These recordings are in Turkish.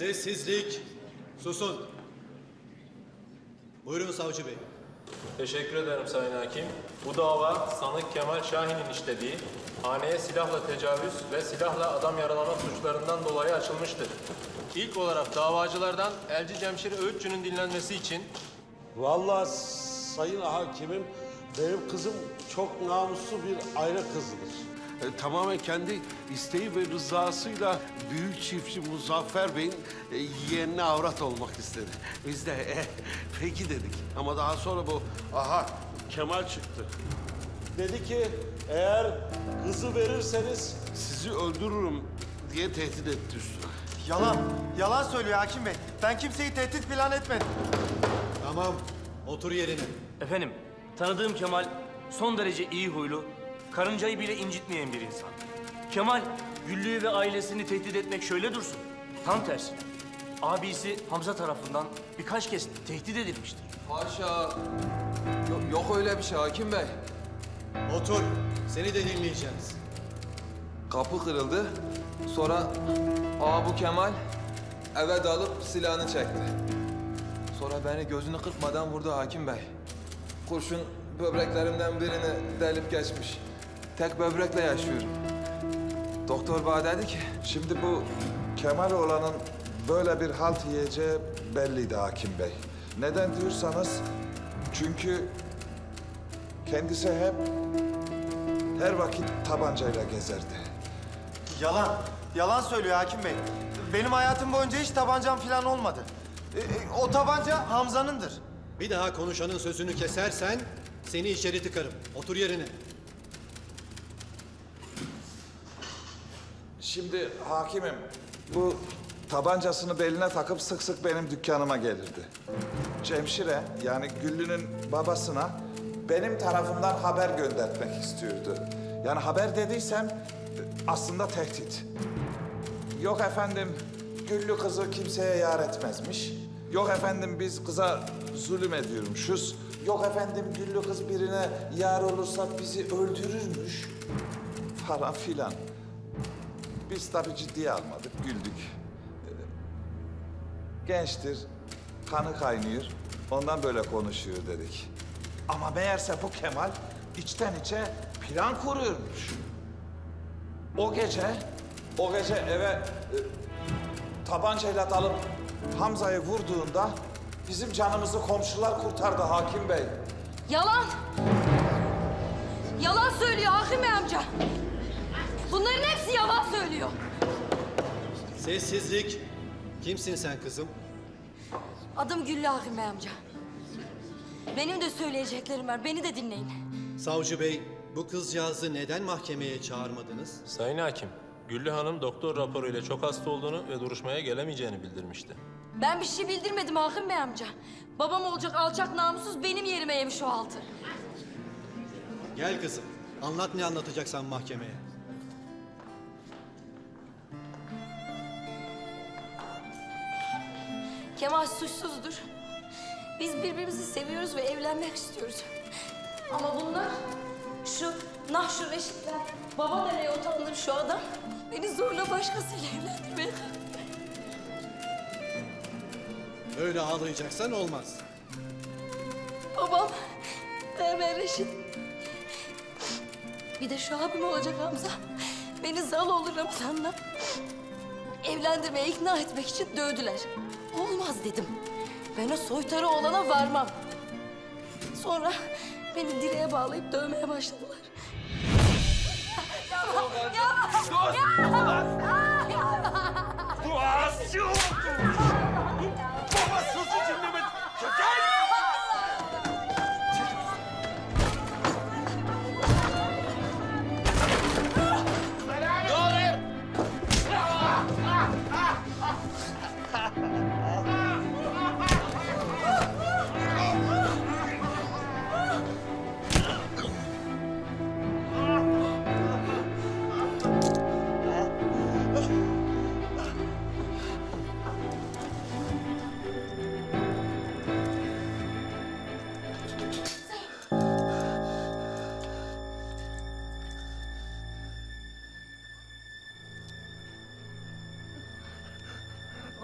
Sessizlik. Susun. Buyurun savcı bey. Teşekkür ederim Sayın Hakim. Bu dava sanık Kemal Şahin'in işlediği haneye silahla tecavüz ve silahla adam yaralama suçlarından dolayı açılmıştır. İlk olarak davacılardan Elci Cemşir Öğütçü'nün dinlenmesi için Vallahi sayın hakimim benim kızım çok namuslu bir aile kızıdır. E, tamamen kendi isteği ve rızasıyla büyük çiftçi Muzaffer Bey'in e, yeğenine avrat olmak istedi. Biz de e, peki dedik. Ama daha sonra bu aha Kemal çıktı. Dedi ki eğer kızı verirseniz sizi öldürürüm diye tehdit etti üstüne. Yalan. Yalan söylüyor hakim bey. Ben kimseyi tehdit plan etmedim. Tamam. Otur yerine. Efendim, tanıdığım Kemal son derece iyi huylu, karıncayı bile incitmeyen bir insan. Kemal, Güllü'yü ve ailesini tehdit etmek şöyle dursun. Tam tersi. Abisi Hamza tarafından birkaç kez tehdit edilmiştir. Haşa. Yok, yok öyle bir şey hakim bey. Otur. Seni de dinleyeceğiz. Kapı kırıldı. Sonra ağa bu Kemal eve dalıp silahını çekti. Sonra beni gözünü kırpmadan vurdu hakim bey. Kurşun böbreklerimden birini delip geçmiş. Tek böbrekle yaşıyorum. Doktor bana dedi ki Şimdi bu Kemal oğlanın böyle bir halt yiyeceği belliydi hakim bey. Neden diyorsanız çünkü kendisi hep her vakit tabancayla gezerdi. Yalan. Yalan söylüyor hakim bey. Benim hayatım boyunca hiç tabancam falan olmadı. E, e, o tabanca Hamza'nındır. Bir daha konuşanın sözünü kesersen seni içeri tıkarım. Otur yerine. Şimdi hakimim bu tabancasını beline takıp sık sık benim dükkanıma gelirdi. Cemşire yani Güllü'nün babasına benim tarafımdan haber göndertmek istiyordu. Yani haber dediysem aslında tehdit. Yok efendim Güllü kızı kimseye yar etmezmiş. Yok efendim biz kıza zulüm ediyormuşuz. Yok efendim Güllü kız birine yar olursa bizi öldürürmüş. Falan filan. Biz tabii ciddiye almadık, güldük. Gençtir, kanı kaynıyor, ondan böyle konuşuyor dedik. Ama meğerse bu Kemal içten içe plan kuruyormuş. O gece, o gece eve e, tabancayla dalıp Hamza'yı vurduğunda bizim canımızı komşular kurtardı hakim bey. Yalan! Yalan söylüyor Hakim Bey amca. Bunların hepsi yalan söylüyor. Sessizlik. Kimsin sen kızım? Adım Güllü Hakim Bey amca. Benim de söyleyeceklerim var. Beni de dinleyin. Savcı bey, bu kızcağızı neden mahkemeye çağırmadınız? Sayın Hakim, Güllü Hanım doktor raporuyla çok hasta olduğunu ve duruşmaya gelemeyeceğini bildirmişti. Ben bir şey bildirmedim Hakim Bey amca. Babam olacak alçak namussuz benim yerime yemiş o altı. Gel kızım. Anlat ne anlatacaksan mahkemeye. Kemal suçsuzdur. Biz birbirimizi seviyoruz ve evlenmek istiyoruz. Ama bunlar, şu Nahşu Reşitler, baba nereye utandım şu adam, beni zorla başkasıyla evlendirmeye Öyle ağlayacaksan olmaz. Babam, Merve Reşit. Bir de şu abim olacak Hamza. Beni Zaloğlu Ramazan'la evlendirmeye ikna etmek için dövdüler. Olmaz dedim. Ben o soytarı olana varmam. Sonra beni direğe bağlayıp dövmeye başladılar. Ya, ya, ya, ya. Lan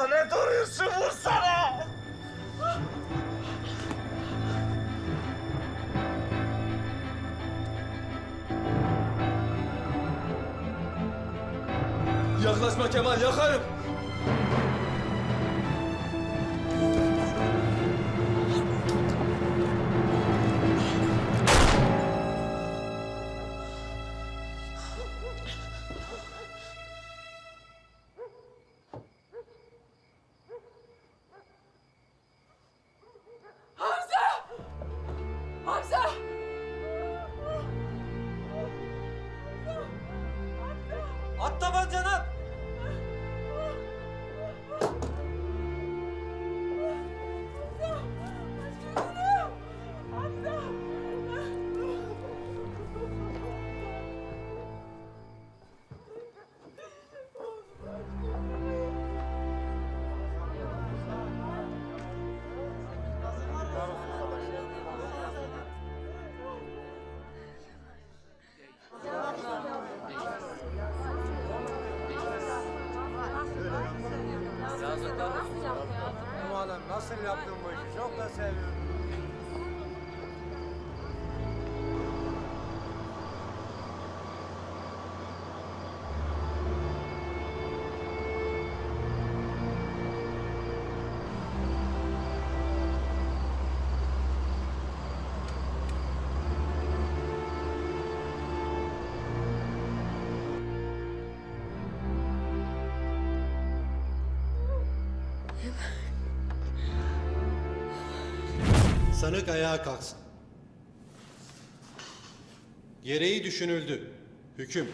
ne duruyorsun vursana! Yaklaşma Kemal yakarım. あったまんじゃな Çok da seviyorum. Sanık ayağa kalksın. Gereği düşünüldü. Hüküm.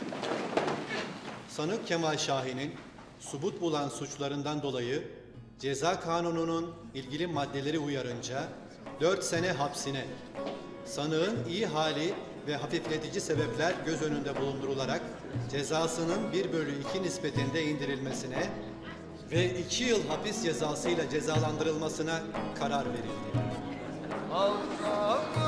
Sanık Kemal Şahin'in subut bulan suçlarından dolayı ceza kanununun ilgili maddeleri uyarınca 4 sene hapsine, sanığın iyi hali ve hafifletici sebepler göz önünde bulundurularak cezasının 1 bölü 2 nispetinde indirilmesine ve 2 yıl hapis cezasıyla cezalandırılmasına karar verildi. Allah